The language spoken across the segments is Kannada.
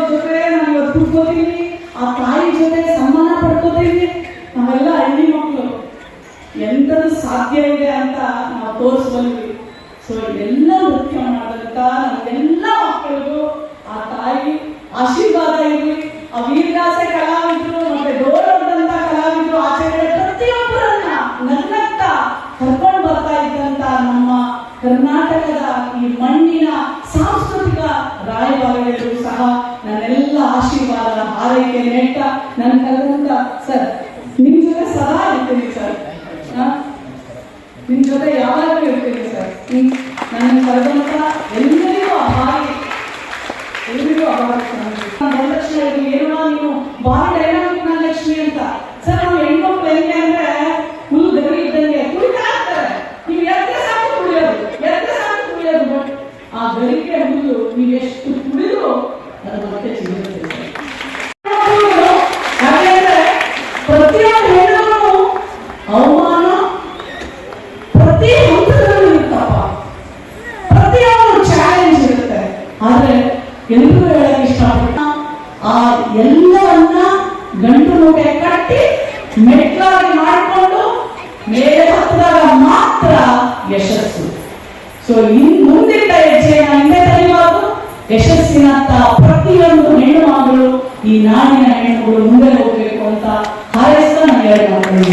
ಕುತ್ಕೋತೀವಿ ಆ ತಾಯಿ ಜೊತೆ ಸಮ್ಮಾನ ಪಡ್ಕೋತೀವಿ ನಾವೆಲ್ಲ ಹಳ್ಳಿ ಮಕ್ಕಳು ಎಂಥದ್ದು ಸಾಧ್ಯ ಇದೆ ಅಂತ ನಾವು ತೋರಿಸ್ಬಂದ್ವಿ ಸೊ ಎಲ್ಲ ನೃತ್ಯ ಮಾಡಿದಂತ ಎಲ್ಲ ಮಕ್ಕಳಿಗೂ ಆ ತಾಯಿ ಆಶೀರ್ವಾದ ಇರಲಿ. ಆ ವೀರದಾಸೆ ಕಲಾವಿದರು ಮತ್ತೆ ಡೋಲದಂತ ನೆಟ್ಟ ನನ್ನ ಕರೆದಂತ ಸರ್ ನಿಮ್ಮ ಜೊತೆ ಸದಾ ಇರ್ತೀನಿ ಸರ್. ಹಾ ನಿಮ್ ಜೊತೆ ಯಾವಾಗಲೂ ಇರ್ತೀನಿ ಸರ್. ನನ್ನ ಕರೆದಂತ ಎಲ್ಲರಿಗೂ ಮೆಟ್ಲಾಗಿ ಮಾಡಿಕೊಂಡು ಮೇಲೆ ಹತ್ತಿದಾಗ ಮಾತ್ರ ಯಶಸ್ಸು. ಸೊ ಇನ್ ಮುಂದಿಟ್ಟ ಹೆಜ್ಜೆಯನ್ನ ಹಿಂದೆ ತಡೆಯುವುದು ಯಶಸ್ಸಿನತ್ತ ಪ್ರತಿಯೊಂದು ಹೆಣ್ಣು ಮಗಳು ಈ ನಾಡಿನ ಹೆಣ್ಣುಗಳು ಮುಂದೆ ಹೋಗ್ಬೇಕು ಅಂತ ಹಾರೈಸ್ತಾ ನಾನು ಎರಡು ಮಾತನ್ನು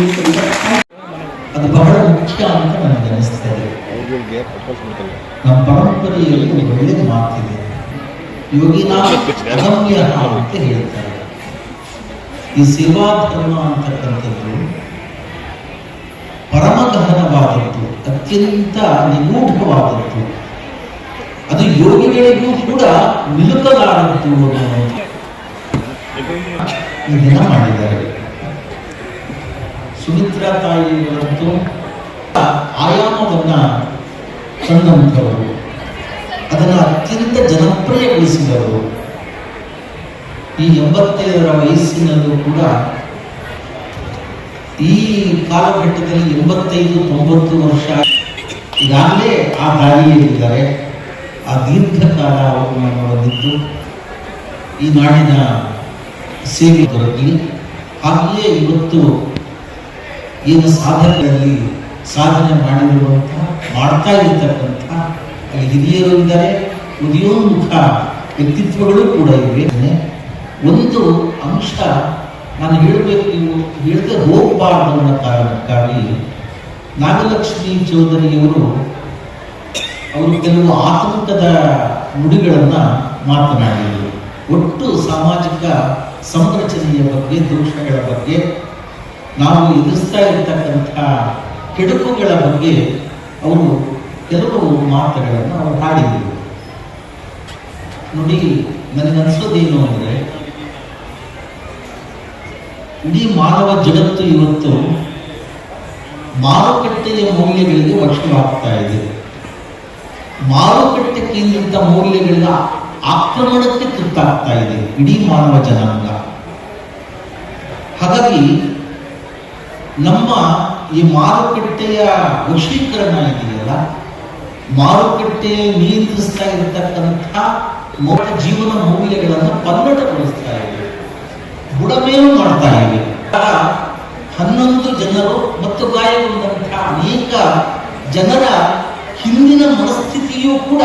ಅದು ಬಹಳ ಮುಖ್ಯ ಅಂತ ನನಗೆ ಅನಿಸ್ತಾ ಇದೆ. ನಮ್ಮ ಪರಂಪರೆಯಲ್ಲಿ ಒಂದು ಒಳ್ಳೆಯ ಮಾತಿದೆ. ಯೋಗಿನ ಅಗಮ್ಯ ಅಂತ ಹೇಳ್ತಾರೆ. ಈ ಸೇವಾ ಧರ್ಮ ಅಂತಕ್ಕಂಥದ್ದು ಪರಮಗಹನವಾದದ್ದು ಅತ್ಯಂತ ನಿಗೂಢವಾದದ್ದು ಅದು ಯೋಗಿಗಳಿಗೂ ಕೂಡ ನಿಲುಕಲಾರದ್ದು ಇದನ್ನ ಮಾಡಿದ್ದಾರೆ. ಸುಮಿತ್ರಾ ತಾಯಿಯವರಂತೂ ಆಯಾಮವನ್ನ ತಂದಂಥವರು ಅದನ್ನು ಅತ್ಯಂತ ಜನಪ್ರಿಯಗೊಳಿಸಿದವರು. ಈ ಎಂಬತ್ತೈದರ ವಯಸ್ಸಿನಲ್ಲೂ ಕೂಡ ಈ ಕಾಲಘಟ್ಟದಲ್ಲಿ ಎಂಬತ್ತೈದು, ತೊಂಬತ್ತು ವರ್ಷ ಈಗಾಗಲೇ ಆ ದಾರಿಯಲ್ಲಿದ್ದಾರೆ. ಆ ದೀರ್ಘಕಾಲ ಅವರನ್ನು ಬಂದಿದ್ದು ಈ ನಾಡಿನ ಸೇವೆ ದೊರಕಿ ಹಾಗೆಯೇ ಇವತ್ತು ಏನು ಸಾಧನೆಗಳಲ್ಲಿ ಸಾಧನೆ ಮಾಡಿರುವಂಥ, ಮಾಡ್ತಾ ಇರತಕ್ಕಂಥ ಹಿರಿಯರು ಇದ್ದಾರೆ. ಉದಯೋನ್ಮುಖ ವ್ಯಕ್ತಿತ್ವಗಳು ಕೂಡ ಇವೆ. ಒಂದು ಅಂಶ ನಾನು ಹೇಳಬೇಕು, ನೀವು ಹೇಳದೆ ಹೋಗಬಾರ್ದು ಅನ್ನೋ ಕಾರಣಕ್ಕಾಗಿ ನಾಗಲಕ್ಷ್ಮಿ ಚೌಧರಿಯವರು ಅವರು ಕೆಲವು ಆತಂಕದ ನುಡಿಗಳನ್ನು ಮಾತನಾಡಿದರು. ಒಟ್ಟು ಸಾಮಾಜಿಕ ಸಂರಚನೆಯ ಬಗ್ಗೆ, ದೋಷಗಳ ಬಗ್ಗೆ, ನಾವು ಎದುರಿಸ್ತಾ ಇರ್ತಕ್ಕಂಥ ಕೆಡುಕುಗಳ ಬಗ್ಗೆ ಅವರು ಕೆಲವು ಮಾತುಗಳನ್ನು ಅವರು ಹಾಡಿದರು. ನೋಡಿ, ನನಗನ್ಸೋದೇನು ಅಂದರೆ ಇಡೀ ಮಾನವ ಜಗತ್ತು ಇವತ್ತು ಮಾರುಕಟ್ಟೆಯ ಮೌಲ್ಯಗಳಿಗೆ ವಶವಾಗ್ತಾ ಇದೆ. ಮಾರುಕಟ್ಟೆ ಕೇಂದ್ರಿತ ಮೌಲ್ಯಗಳ ಆಕ್ರಮಣಕ್ಕೆ ತುತ್ತಾಗ್ತಾ ಇದೆ ಇಡೀ ಮಾನವ ಜನಾಂಗ. ಹಾಗಾಗಿ ನಮ್ಮ ಈ ಮಾರುಕಟ್ಟೆಯ ವಶೀಕರಣ ಇದೆಯಲ್ಲ? ಮಾರುಕಟ್ಟೆ ನಿಯಂತ್ರಿಸ್ತಾ ಇರತಕ್ಕಂಥ ಜೀವನ ಮೌಲ್ಯಗಳನ್ನು ಪಲ್ಲಟಗೊಳಿಸ್ತಾ ಇದೆ. ಬುಡಮೇಲು ಮಾಡ್ತಾ ಇದೆ ಹನ್ನೊಂದು ಜನರು ಮತ್ತು ಗಾಯಗೊಂಡಂತಹ ಅನೇಕ ಜನರ ಹಿಂದಿನ ಮನಸ್ಥಿತಿಯೂ ಕೂಡ